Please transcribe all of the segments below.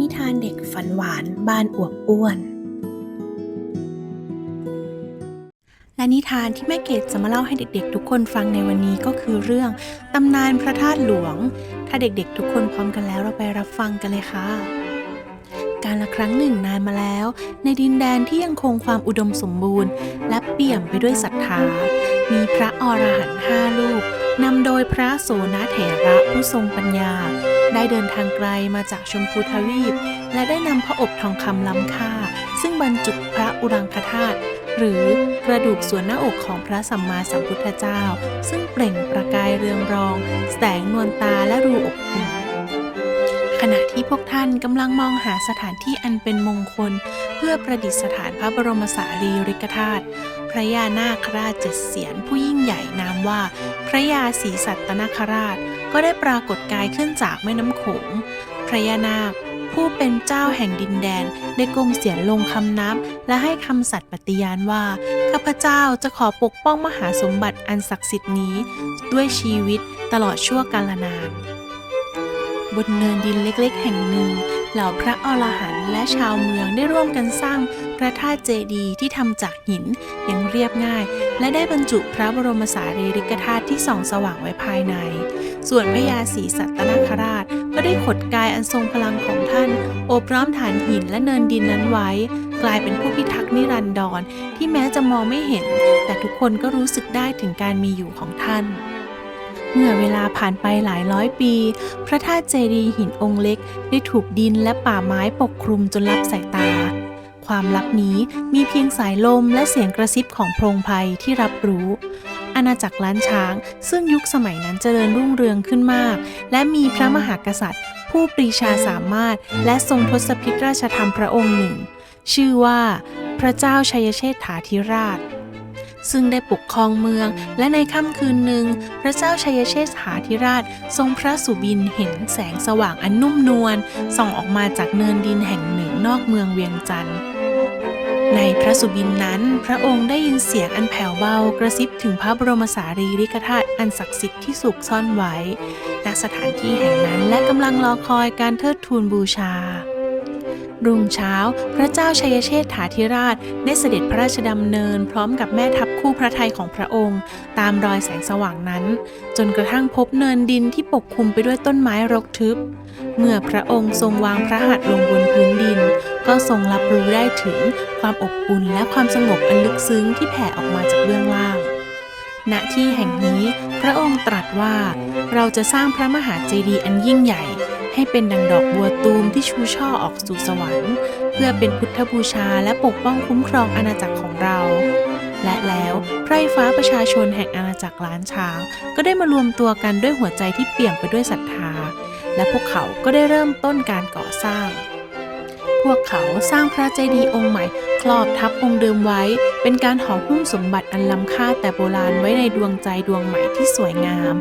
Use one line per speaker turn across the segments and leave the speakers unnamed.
นิทานเด็กฝันหวานบ้านอวบอ้วน และนิทานที่แม่เกดจะมาเล่าให้เด็กๆ ทุกคนฟังในวันนี้ก็คือเรื่องตำนานพระธาตุหลวง ถ้าเด็กๆ ทุกคนพร้อมกันแล้วเราไปรับฟังกันเลยค่ะ การละครั้งหนึ่งนานมาแล้ว ในดินแดนที่ยังคงความอุดมสมบูรณ์ และเปี่ยมไปด้วยศรัทธา มีพระอรหันต์ห้าลูก นำโดยพระโสนเถระผู้ทรงปัญญา ได้เดินทางไกลมาจากชมพูทวีป และได้นำพระอบทองคำล้ำค่า ซึ่งบรรจุพระอุรังคธาตุหรือกระดูกส่วนหน้าอกของพระสัมมาสัมพุทธเจ้า ซึ่งเปล่งประกายเรืองรอง แสงนวลตาและรูอบอุ่นขณะที่พวกท่านกำลังมองหาสถานที่อันเป็นมงคล เพื่อประดิษฐานพระบรมสารีริกธาตุ พระยานาคราชเจ็ดเสียนผู้ยิ่งใหญ่นามว่า พระยาศรีสัตนคราชก็ได้ปรากฏกายขึ้นจากแม่น้ำโขง พระยานาคผู้เป็นเจ้าแห่งดินแดนได้กงเสียนลงคำนับ และให้คำสัตย์ปฏิญาณว่าข้าพเจ้าจะขอปกป้องมหาสมบัติอันศักดิ์สิทธิ์นี้ ด้วยชีวิตตลอดชั่วกาลนาน บนเนินดินเล็กๆ แห่งหนึ่ง เหล่าพระอรหันต์และชาวเมืองได้ร่วมกันสร้างพระธาตุเจดีย์ที่ทำจากหินอย่างเรียบง่าย และได้บรรจุพระบรมสารีริกธาตุที่ส่องสว่างไว้ภายใน ส่วนพระยาศรีสัตนคราช ก็ได้ขดกายอันทรงพลังของท่าน โอบล้อมฐานหินและเนินดินนั้นไว้ กลายเป็นผู้พิทักษ์นิรันดรที่แม้จะมองไม่เห็น แต่ทุกคนก็รู้สึกได้ถึงการมีอยู่ของท่าน เมื่อเวลาผ่านไปหลายร้อยปี พระธาตุเจดีย์หินองค์เล็ก ได้ถูกดินและป่าไม้ปกคลุมจนลับสายตา ความลับนี้มีเพียงสายลมและเสียงกระซิบของโพรงไพรที่รับรู้ อาณาจักรล้านช้าง ซึ่งยุคสมัยนั้นเจริญรุ่งเรืองขึ้นมาก และมีพระมหากษัตริย์ ผู้ปรีชาสามารถ และทรงทศพิธราชธรรมพระองค์หนึ่ง ชื่อว่า พระเจ้าชัยเชษฐาธิราช ซึ่งได้ปกครองเมือง และในค่ำคืนหนึ่ง พระเจ้าชัยเชษฐาธิราช ทรงพระสุบินเห็นแสงสว่างอันนุ่มนวลส่องออกมาจากเนินดินแห่งหนึ่งนอกเมืองเวียงจันทร์ในพระสุบินนั้น พระองค์ได้ยินเสียงอันแผ่วเบากระซิบถึงพระบรมสารีริกธาตุอันศักดิ์สิทธิ์ที่สุกซ่อนไว้ณสถานที่แห่งนั้นและกำลังรอคอยการเทิดทูนบูชา รุ่งเช้า พระเจ้าชัยเชษฐาธิราช ได้เสด็จพระราชดำเนิน พร้อมกับแม่ทัพคู่พระทัยของพระองค์ ตามรอยแสงสว่างนั้น จนกระทั่งพบเนินดินที่ปกคลุมไปด้วยต้นไม้รกทึบ เมื่อพระองค์ทรงวางพระหัตถ์ลงบนพื้นดิน ก็ทรงรับรู้ได้ถึงความอบอุ่นและความสงบอันลึกซึ้งที่แผ่ออกมาจากเบื้องล่างณที่แห่งนี้พระองค์ตรัสว่า เราจะสร้างพระมหาเจดีย์อันยิ่งใหญ่ ให้เป็นดังดอกบัวตูมที่ชูช่อออกสู่สวรรค์ เพื่อเป็นพุทธบูชาและปกป้องคุ้มครองอาณาจักรของเรา และแล้วไพร่ฟ้าประชาชนแห่งอาณาจักรล้านช้าง ก็ได้มารวมตัวกันด้วยหัวใจที่เปี่ยมไปด้วยศรัทธา และพวกเขาก็ได้เริ่มต้นการก่อสร้าง พวกเขาสร้างพระเจดีย์องค์ใหม่ ครอบทับองค์เดิมไว้ เป็นการห่อหุ้มสมบัติอันล้ำค่าแต่โบราณไว้ในดวงใจดวงใหม่ที่สวยงาม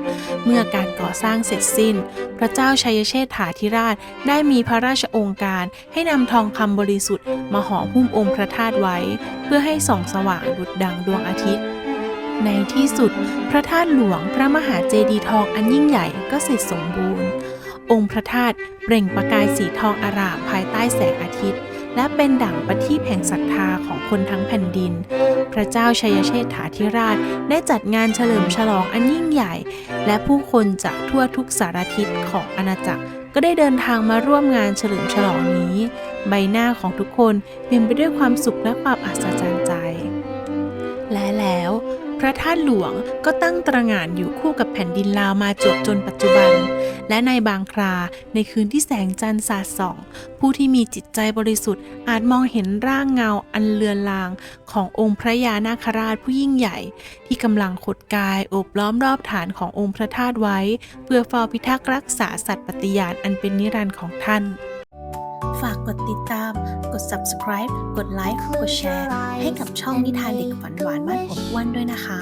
เมื่อการก่อสร้างเสร็จสิ้น พระเจ้าชัยเชษฐาธิราชได้มีพระราชองค์การ ให้นำทองคำบริสุทธิ์มาห่อหุ้มองค์พระธาตุไว้ เพื่อให้ส่องสว่างดุจดังดวงอาทิตย์ในที่สุด พระธาตุหลวงพระมหาเจดีย์ทองอันยิ่งใหญ่ก็เสร็จสมบูรณ์ องค์พระธาตุเปล่งประกายสีทองอารามภายใต้แสงอาทิตย์ และเป็นดั่งประทีปแห่งศรัทธาของคนทั้งแผ่นดิน พระเจ้าชัยเชษฐาธิราชได้จัดงานเฉลิมฉลองอันยิ่งใหญ่ และผู้คนจากทั่วทุกสารทิศของอาณาจักร ก็ได้เดินทางมาร่วมงานเฉลิมฉลองนี้ ใบหน้าของทุกคนเต็มไปด้วยความสุขและความอัศจรรย์ใจ และแล้ว พระธาตุหลวงก็ตั้งตระหง่านอยู่คู่กับแผ่นดินลาวมาจวบจนปัจจุบัน และในบางคราในคืนที่แสงจันทร์สาดส่อง ผู้ที่มีจิตใจบริสุทธิ์อาจมองเห็นร่างเงาอันเลือนลางขององค์พระยานาคราชผู้ยิ่งใหญ่ ที่กำลังขดกายโอบล้อมรอบฐานขององค์พระธาตุไว้ เพื่อเฝ้าพิทักษ์รักษาสัตย์ปฏิญาณอันเป็นนิรันดร์ของท่าน ฝากกดติดตาม กด subscribe กดไลค์กดแชร์ ให้กับช่องนิทานเด็กฝันหวานบ้านผมอ้วนด้วยนะคะ